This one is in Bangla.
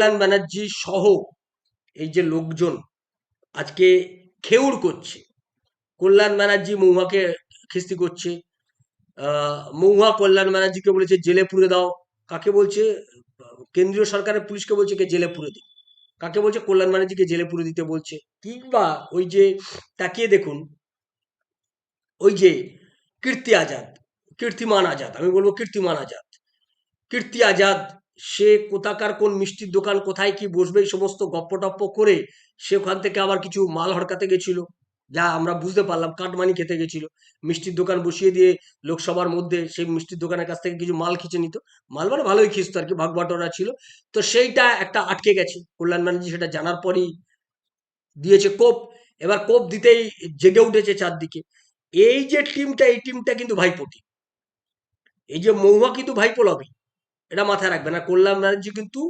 কল্যাণ ব্যানার্জি সহ এই যে লোকজন আজকে খেউড় করছে। কল্যাণ ব্যানার্জি মৌহাকে খিস্তি করছে। মৌহা কল্যাণ ব্যানার্জিকে বলেছে, জেলে পুরে দাও। কাকে বলছে? কেন্দ্রীয় সরকারের পুলিশকে বলছে কে? জেলে পুরে দিই কাকে বলছে? কল্যাণ ব্যানার্জিকে জেলে পুরে দিতে বলছে। কিংবা ওই যে তাকিয়ে দেখুন, ওই যে কীর্তি আজাদ, কীর্তিমান আজাদ, আমি বলব কীর্তিমান আজাদ, কীর্তি আজাদ সে কোথাকার কোন মিষ্টির দোকান, কোথায় কি বসবে, এই সমস্ত গপ্প টপ্প করে সে ওখান থেকে আবার কিছু মাল হড়কাতে গেছিল। যা আমরা বুঝতে পারলাম, কাটমানি খেতে গেছিল। মিষ্টির দোকান বসিয়ে দিয়ে লোকসভার মধ্যে সেই মিষ্টির দোকানের কাছ থেকে কিছু মাল খিচে নিত। মাল মানে ভালোই খিচতো আর কি, ভাগ বাটোয়ারা ছিল। তো সেইটা একটা আটকে গেছে। কল্যাণ ব্যানার্জি সেটা জানার পরই দিয়েছে কোপ। এবার কোপ দিতেই জেগে উঠেছে চারদিকে। এই যে টিমটা, এই টিমটা কিন্তু ভাইপো team। এই যে মৌমা কিন্তু ভাইপো লবি। এটা মাথায় রাখবেন আর কল্যাণ ব্যানার্জি কিন্তু